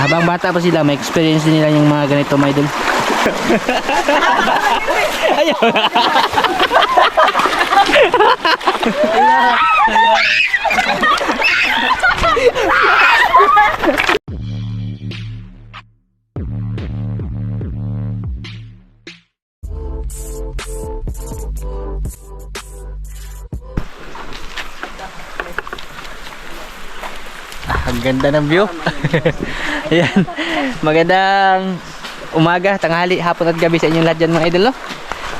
Habang bata pa sila, may experience din nila yung mga ganito, mga idol. Ah, ang ganda ng view. Ayan. Magandang umaga, tanghali, hapon at gabi sa inyong lahat dyan mga idol. No?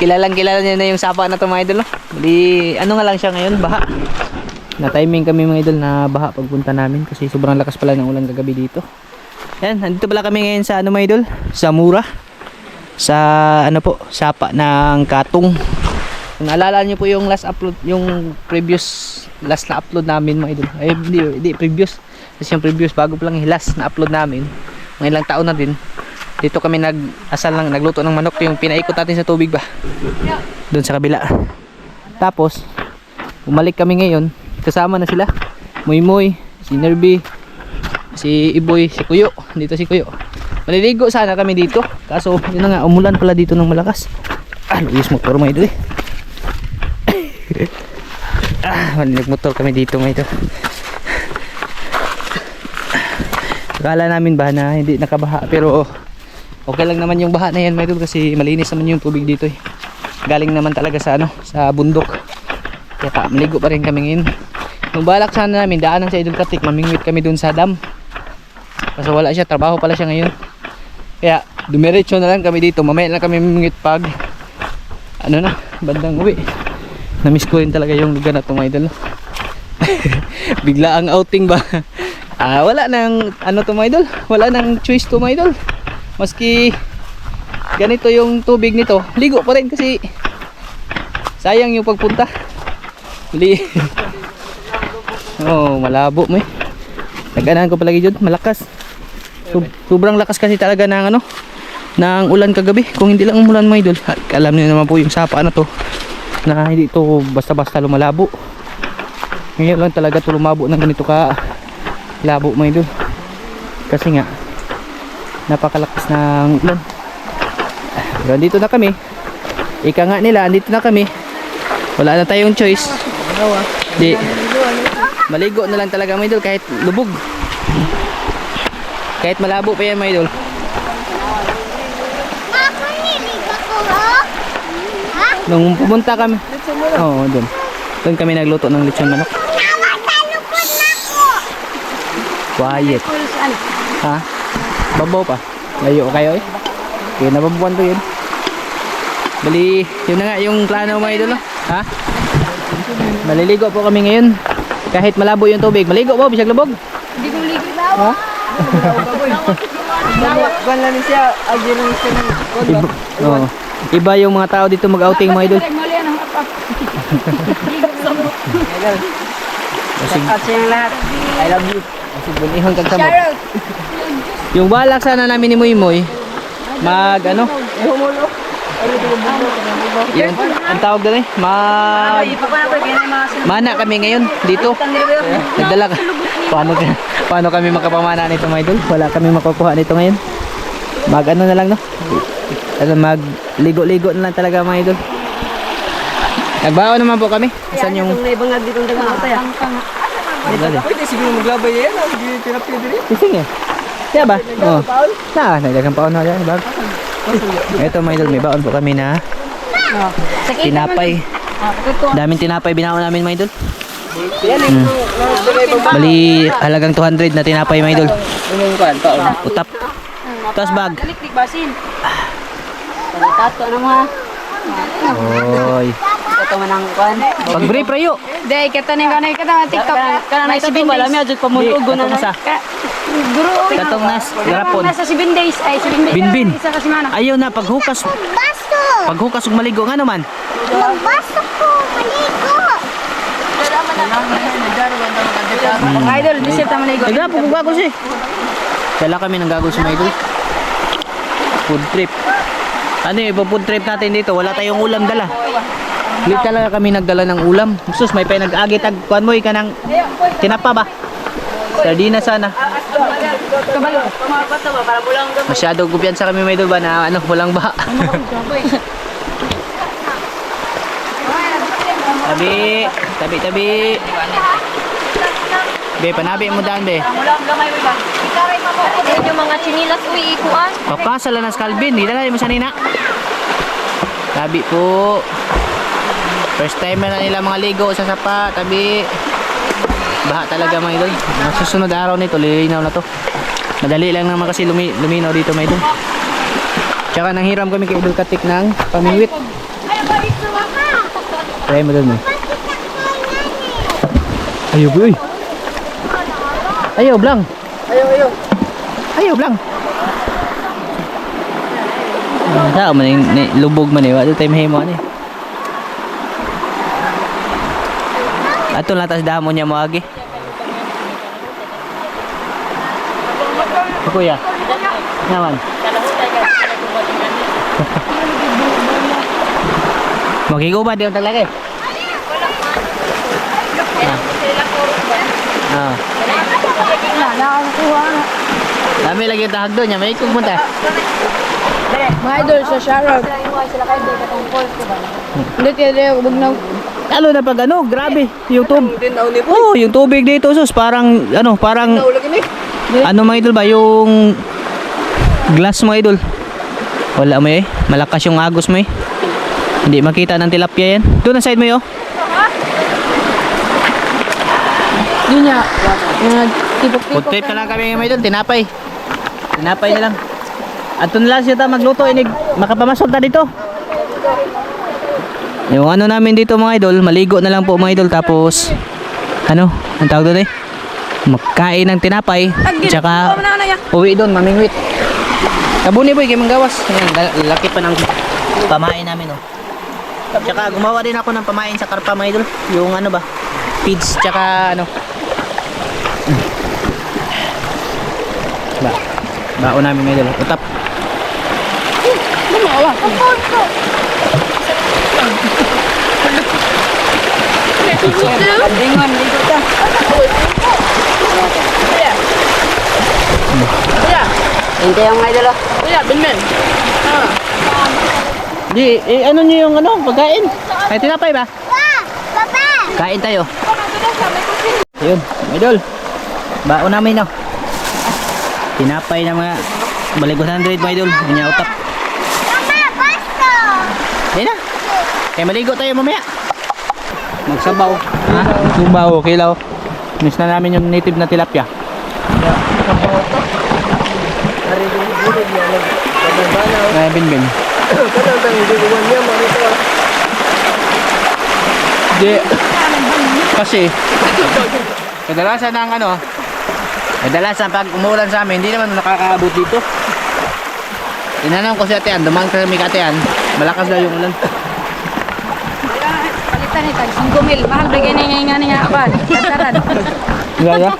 Kilalang kilala niyo na yung sapa na to mga idol. No? Di, ano nga lang siya ngayon, baha. Na timing kami mga idol na baha pagpunta namin kasi sobrang lakas pala ng ulan kagabi dito. Ayan, nandito pala kami ngayon sa ano mga idol? Sa Mura. Sa ano po, sapa ng Katong. Kung naalala niyo po yung last upload, yung previous last na upload namin mga idol. Ay, hindi, hindi previous. Kasi yung previous bago pa lang last na upload namin. Mga ilang taon na din. Dito kami nag asal lang nagluto ng manok yung pinaikot natin sa tubig ba. Doon sa kabila. Tapos bumalik kami ngayon. Kasama na sila. Muy Muy, si Nerby, si Iboy, si Kuyo. Dito si Kuyo. Maliligo sana kami dito. Kaso yun nga umulan pala dito ng malakas. Ah, luyos motor mga idol eh. ah, malinig motor kami dito mga idol. Akala namin ba na hindi nakabaha pero okay lang naman yung baha na yan mga kasi malinis naman yung tubig dito eh. Galing naman talaga sa ano, sa bundok. Kaya maligo pa rin kami ngayon. Nung balak sana namin daanan sa Idol Katik, mamingwit kami dun sa dam. Kaso wala siya, trabaho pala siya ngayon. Kaya dumiretso na lang kami dito. Mamaya na kami mamingwit pag ano na, bandang uwi. Na-miss ko rin talaga yung lugar na to mga idol. Bigla ang outing ba? Ah, wala nang ano to mga idol. Wala nang choice to mga idol. Maski ganito yung tubig nito, ligo pa rin kasi sayang yung pagpunta. Li Oh, malabo mo eh. Nag-anahan ko palagi dyan, malakas. Sob- sobrang lakas kasi talaga ng ano, ng ulan kagabi. Kung hindi lang umulan mga idol, alam niyo naman po yung sapa na to na hindi to basta-basta lumalabo. Ngayon lang talaga to lumabo ng ganito ka labo mga idol. Kasi nga napakalakas ng ulan. Pero andito na kami. Ika nga nila, andito na kami. Wala na tayong choice. Di. Maligo na lang talaga mga idol kahit lubog. Kahit malabo pa yan mga idol. Nung pumunta kami. Oo, doon. Doon kami nagluto ng lechon manok. Tama, talukod na ako! Quiet. Ha? Babaw pa. Layo kayo eh. Kaya nababuan to yun. Bali, yun na nga yung plano mga idol. oh. Ha? Maliligo po kami ngayon. Kahit malabo yung tubig. Maligo po, bisag lubog. Hindi ko ligo na Ha? Kuan lang siya, agyan lang siya ng Iba, oh. Iba yung mga tao dito mag-outing mga idol. Basig, at siyang lahat. I love you. basig bunihon kag sabot. Yung balak sana namin ni Moy Moy, mag ano, Humulo. yun, ang tawag doon eh, mag, mana kami ngayon dito. Nagdala ka. Paano, paano kami makapamana nito mga idol? Wala kami makukuha nito ngayon. Mag ano na lang no? Ano, mag ligo-ligo na lang talaga mga idol. Nagbaon naman po kami. Saan yung... Itong naibang nga dito ang dagang atay. Dali. Pwede siguro maglabay yan. Hindi therapy diri. Kising eh. Siya ba? Oo. Na, nagdagang paon na dyan. Bag. Ito mga idol, may baon po kami na tinapay. Daming tinapay binaon namin mga idol. Yan Hmm. Bali, halagang 200 na tinapay mga idol. Paon. Utap. Tapos bag. Liklik basin. Tato na mga. Oy. Ito man ang kuan. Pag brief rayo. Day, kita ni kanay kita TikTok. Kana na to wala mi adjud pamulog na. sa. Guru. Katong nas, garapon. Nasa 7 days ay 7 days. Binbin. Isa kasi mana. Ayaw na, paghukas. Baso! Paghukas ug maligo nga naman. Magbaso ko! Maligo! Idol, bisip tama ligo. Nagla, kung gagol siya. Dala kami ng gagol sa mga idol. Food trip. Ano yung food trip natin dito? Wala tayong ulam dala. Hindi talaga kami nagdala ng ulam. Sus, may pa nag-agi tag kuan mo ka ng tinapa ba? Sardina sana. Masyado kumpiyansa kami may ba na ano, walang baha. tabi, tabi, tabi. Be, panabi mo daan, be. Ayun yung mga chinilas uy, ikuan. Papasala na sa Calvin, mo sa nina. Tabi po. First time na nila mga ligo sa sapa, tabi. Baha talaga mga idol. Mga susunod araw nito, lilinaw na to. Madali lang naman kasi lumi, luminaw dito mga idol. Tsaka nanghiram kami kay Idol Katik ng pamingwit. Try mo doon eh. Ayaw, boy. Ayaw, blang. Ayo, ayo. Ayaw, blang. Sa man yung ni- lubog man eh. Wala tayo mahimo eh. Ato lang tas damo niya mo agi. Ako ya. Naman. Magigo ba diyon talaga eh? Ah. Ah. Dami lagi yung tahag doon. May ikong punta. Mga idol sa Sharok. Hindi kaya wag na Lalo na pag ano, grabe. Yung tubig. Na po. Oh, yung tubig dito sus parang ano, parang ano mga idol ba yung glass mga idol. Wala mo eh. Malakas yung agos mo eh. Hindi makita ng tilapia yan. Doon na side mo eh, oh. Yun niya. Mga tipok-tipok. Food trip na lang kami mga idol. Tinapay. Tinapay na lang. At na lang siya magluto. Inig, makapamasok ta dito. Yung ano namin dito mga idol, maligo na lang po mga idol. Tapos, ano, ang tawag doon eh? Magkain ng tinapay. Tsaka, uwi doon, mamingwit. Kabuni boy, kay manggawas. Ayan, la- laki pa ng pamain namin oh. Tsaka gumawa din ako ng pamain sa karpa mga idol. Yung ano ba? Feeds tsaka ano. Baon namin mga idol. Utap. Ingon, dito ka. Hintay ang idol. oh. Kuya, binmen. Di, eh, ano nyo yung ano, pagkain? Ay, tinapay ba? Wah, papa. Kain tayo. Yun, idol. Baon namin no. Tinapay na mga balik 100 mga idol. Unya utap. Hindi na. Kaya maligo tayo mamaya. Magsabaw. Ha? Subaw, kilaw. Miss na namin yung native na tilapia. Ay, bin bin. Kadang tang hindi. Kasi, kadalasan ng ano, kadalasan pag umuulan sa amin, hindi naman nakakaabot dito. Tinanong ko si Atean, dumang kami ka Atean, malakas daw yung ulan. Palitan ni tag 5 mil. Mahal bigay ni nga nga ba. Kantaran. Gaya?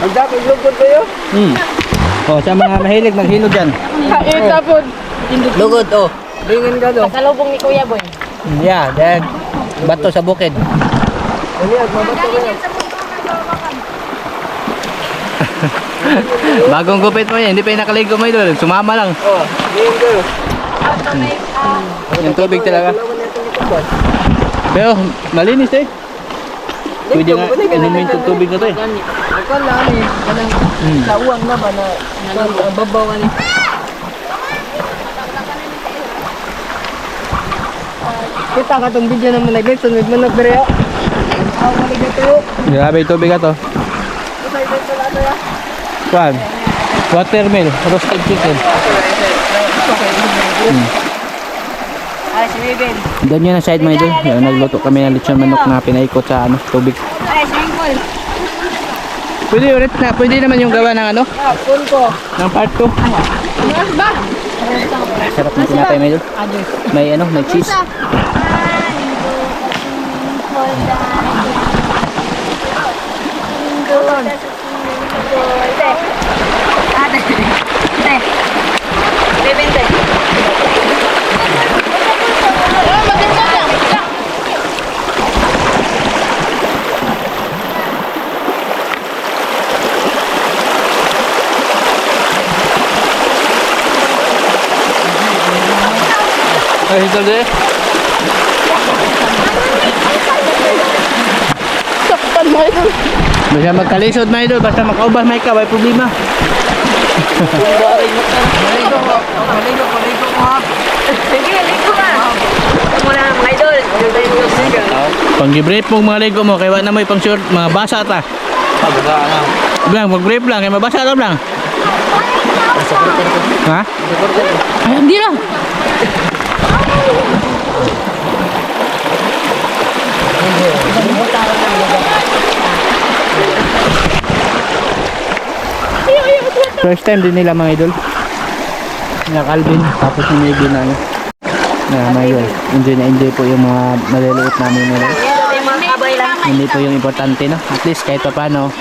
Ang dami lugod kayo. Hmm. Oh, sa mga mahilig maghilog dyan. Ita po. Lugod, oh. Bingin ka do. Kasalubong ni Kuya Boy. Yeah, dahil bato sa bukid. Ano yan? Mabato ka yan. Bagong gupit mo yan, hindi pa yung nakaligo mo idol. Sumama lang. Oh, kayo. Yung tubig talaga. Itong. Pero, malinis eh. Pwede nga inumin itong tubig na to eh. Ako lang eh. Kanang Hmm. sa uwang na ba na ang babaw ni. Kita ka tong video naman nag sunod mo na pero. Ang malig na tayo. Grabe tubig na to. Kwan. Watermill, roasted chicken. Bibel. Doon yun ang side idol. Yung nagluto kami ng lechon manok na pinaikot sa ano, tubig. Pwede ulit na, pwede naman yung gawa ng ano, Ah, ng part 2. Mas ba? Sarap ng tinapay mga idol. May ano, may cheese. Ate. Din. Saktan mo ito. Basta magkalisod na idol, basta makaubas may ka, may problema. Maligo ko. Maligo, maligo ko ha. Sige, ka. Muna mga idol. Idol tayo yung sigal. Pang gibrip mo mga ligo mo, kaya na mo pang short, mga basa ta. Pagka na. Blang, mag-brief lang, kaya mabasa ka lang. Ha? Ay, hindi lang. First time din nila mga idol. Na Calvin, tapos yung maybe na ano. Na mga idol. Enjoy na enjoy po yung mga maliliit namin nila. Hindi po yung importante, no? At least kahit pa paano,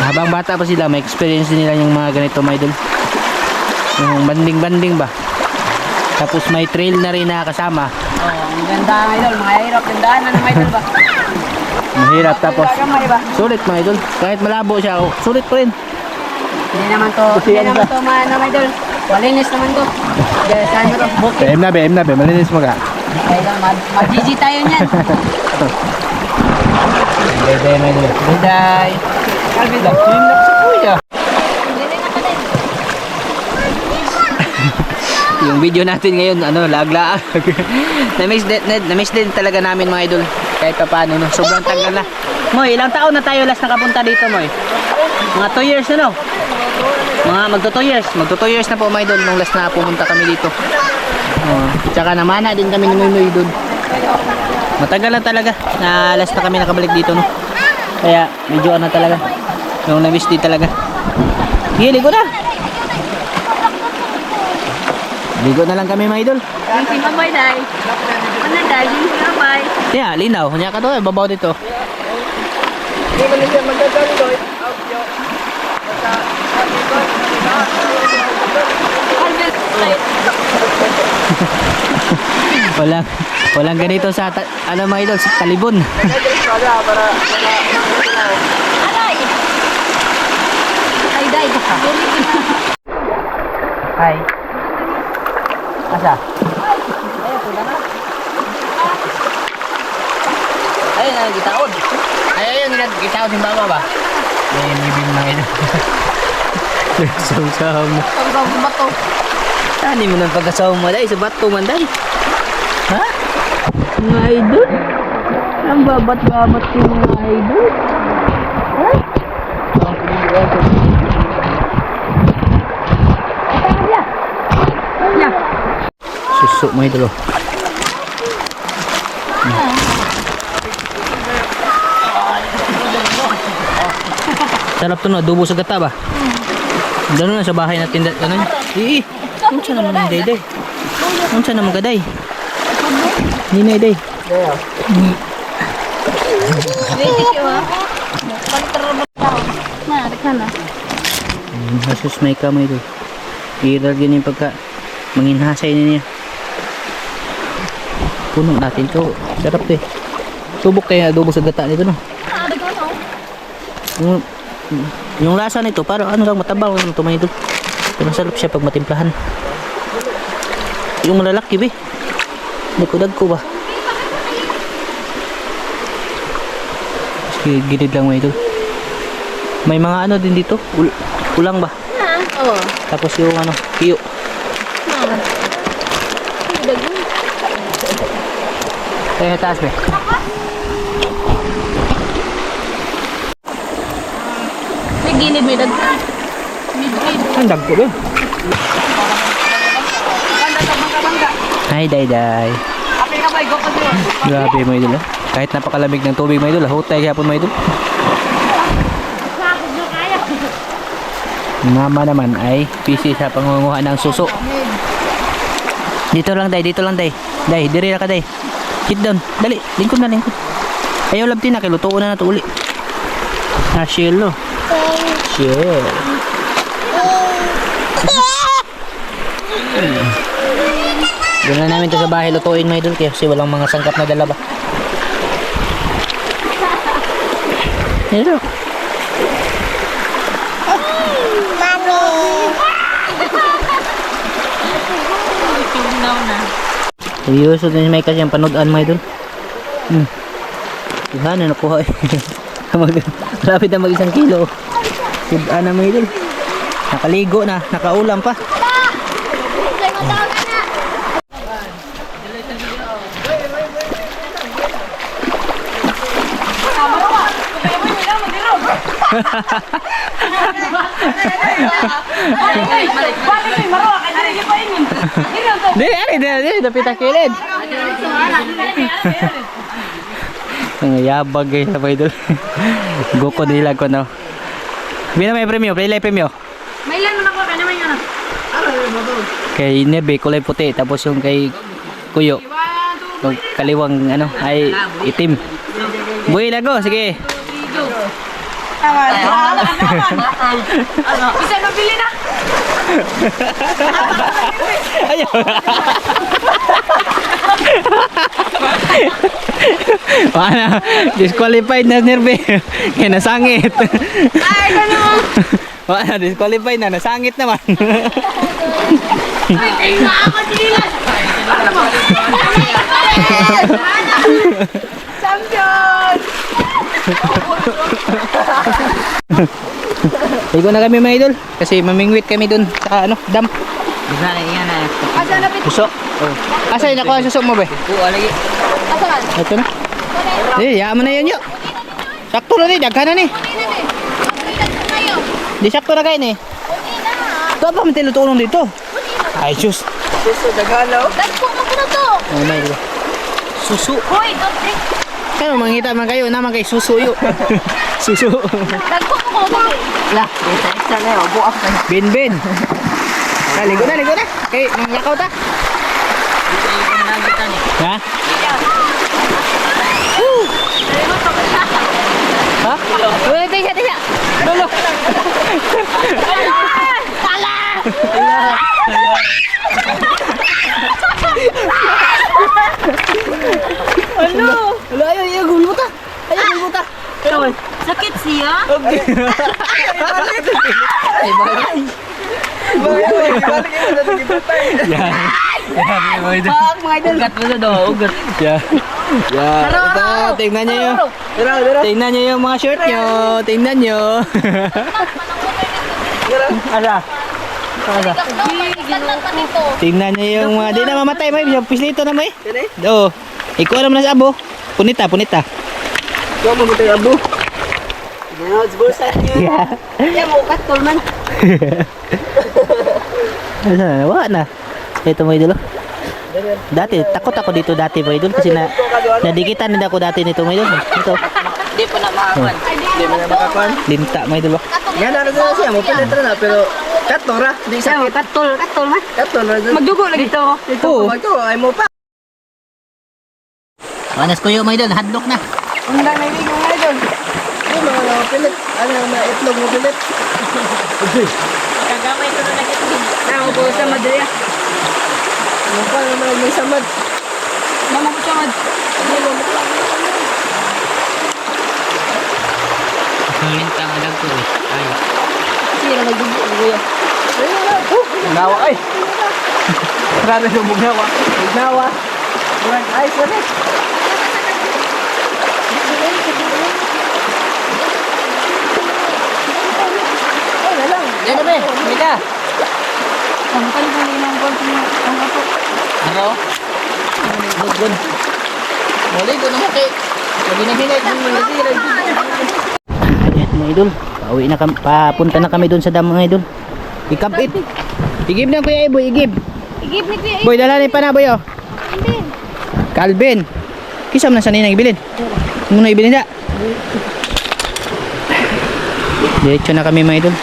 habang bata pa sila, may experience nila yung mga ganito, mga idol. Yung banding-banding ba? Tapos may trail na rin na kasama. Oh, ang ganda mga idol. Mga hirap yung daanan ng idol ba? Mahirap tapos sulit mga idol. Kahit malabo siya, oh, sulit pa rin. Hindi naman to, hindi ano naman to mga mga idol. Walinis naman to. Saan mo to? BM na, BM na, BM. Malinis mo ka. Mag- mag-GG tayo niyan. Day, mga idol. Day. Calvin lang, clean up si kuya. Yung video natin ngayon, ano, laglaag. na-miss din, na- na-miss din talaga namin mga idol. Kahit pa paano, no? Sobrang tagal na. Moy, ilang taon na tayo last nakapunta dito, Moy? Mga 2 years na, no? Mga magto 2 years. Magto 2 years na po, mga idol, nung last na pumunta kami dito. Oh, tsaka namana din kami ni Moy doon. Matagal na talaga na last na kami nakabalik dito, no? Kaya, medyo ano talaga. Yung na-miss din talaga. Sige, ligo na! Ligo na lang kami, mga idol. Yung si Mamay Day. Ano Day? Yung si Mamay. Kaya, linaw. Kanya ka to, babaw dito. Hindi mo na siya magdadalo. Walang, walang ganito sa, ta- ano mga idol, sa talibon. Aray! Ay, Day. Hi. Asa? Ayun, na. Ay, ayun, nila gitaod yung baba ba? Ayun, ibig mga idol. Saw-saw mo. Ang gawin ba to? Saan mo nang pagkasaw mo dahil sa bato man dahil? Ha? Mga idol? Ang babat-babat yung mga idol? Ha? Yeah. Susu mga idol. Sarap to no, adobo sa gata ba? Gano'n na sa bahay natin, gano'n. Ii, unsa naman ang day-day? Unsa naman ka day? Hindi na day. Ready ka ba? Na, rekha na. Hmm, Hasus may kamay do. Iral yun yung pagka manginhasay na niya. Puno natin to. Sarap to eh. Subok kaya adobo sa gata nito no. Yung, yung lasa nito parang ano lang matabang lang ito mga idol. Pero masarap siya pag matimplahan. Yung malalaki be. Nagkudag ko ba? Sige, gilid lang mga idol. May mga ano din dito. Ul ulang ba? Oo. Tapos yung ano, kiyo. Eh, taas be. May gilid, may dag. Ang dag ko be. Hi, day, day. Grabe mga idol. ah. Kahit napakalamig ng tubig mga idol. ah. Hutay hapon mga idol. Mama naman ay busy sa pangunguha ng suso. Dito lang day, dito lang day. Day, diri na ka day. Sit down. Dali, lingkod na lingkod. Ayaw labti na, kilutuon na na uli. Ah, shell no. Shell. Doon na namin to sa bahay lutuin mga idol kasi walang mga sangkap na dala ba. Hello. Tugnaw na. Seryoso din may kasi ang panoodaan mga idol. Hmm. Iha na nakuha eh. Malapit na mag isang kilo. Sudan na mga idol. Nakaligo na, nakaulam pa. Say mo daw na na. Di, ari, di, di, dapat ang kilid. Ang yabag eh, sa idol. Goko nila ko no. Bina may premyo, play premyo. May ilan naman ako, kanya may ano. Kay Nebe, kulay puti. Tapos yung kay Kuyo, yung kaliwang ano, ay itim. Buhay na go, sige. Isa na bili na. Ayaw. Paano? Disqualified na Nerbe. Kaya nasangit. Ay, gano'n. Paano? Disqualified na. Nasangit naman. Ay, ako dila. Champion! Ligo na kami mga idol. Kasi mamingwit kami dun sa ano, dam. Asa na pito? Suso. Oh. Asa yun ako ang suso mo ba? Asa ka? Ito na. Eh, yaman na yun yun. Sakto na ni, daghan na ni. Di sakto na kayo ni. Ito pa man tinutulong dito. Ay, sus. Suso, dagalaw. Dagko mo ko na to. Oh, my God. Susu. Hoy, dobre. Kano mangita man kayo naman kay susuyo. Susu. Dagko mo ko. Lah, isa isa na yun. Buak na. bin bin. Na, ligo na, ligo na. Kay, mangyakaw ta. Ha? Ha? Uy, tiya, tiya. Lolo. Ano? Wala, ayaw, ayaw, gulbo ta. Ayaw, gulbo ta. Sakit siya? Okay. Ay, bagay. Yan. Yan, mga idol. Pak, mga idol. Ugat mo sa do, ugat. Yan. Yan. Ito, tingnan nyo yung... Tingnan nyo yung mga shirt nyo. Tingnan nyo. Asa? Nito. Tingnan nyo yung mga... Di na mamatay mo. Yung pislito na eh. Oo. Ikaw naman na sa abo. Punita, punita. Ikaw mo tayo abo. Yan, bulsa niya. Yeah. Yan mo, katol man. Asa na? Wala na. Ito mo idol. oh. Dati, takot ako dito dati mo idol. Kasi na, nadikitan din ako dati nito mo idol. Ito. Hindi pa na makakuan. Hindi mo na makakuan. Linta mo idol. oh. Yan, ano na siya. Mo penetra na. Pero, katong ra. Di mo, sakit. katol, katol man. Katong ra. Magdugo lagi to. Ito, Oo. ito, ay mo pa. Manas ko yung mo idol. Hadlock na. Undang na ibig mga idol. Ano, mga mga pilit. Ano, mga itlog mo pilit. Kagamay ko na nakitin. Ako po sa Madria. Ano pa, ano, may samad. Mama ko siya mad. Linta nga dag ko eh. Ay. Sira na. Oh, nawa ay. Grabe yung bugnawa. Bugnawa. Buwan, ay, na lang. Yan na ko rin ang konti ang ako. Ano? Good. Muli ko naman kay. Lagi na hinay. Ayan mga idol. Pauwi na kami. Papunta na kami doon sa dam mga idol. Ikabit. Igib na kuya Iboy. Igib. Igib ni Kuya Boy, dalanin pa na boy oh. Ibin. Calvin. Kisam na sanay na ibilin. Muna ibilin na. Diretso na kami mga idol.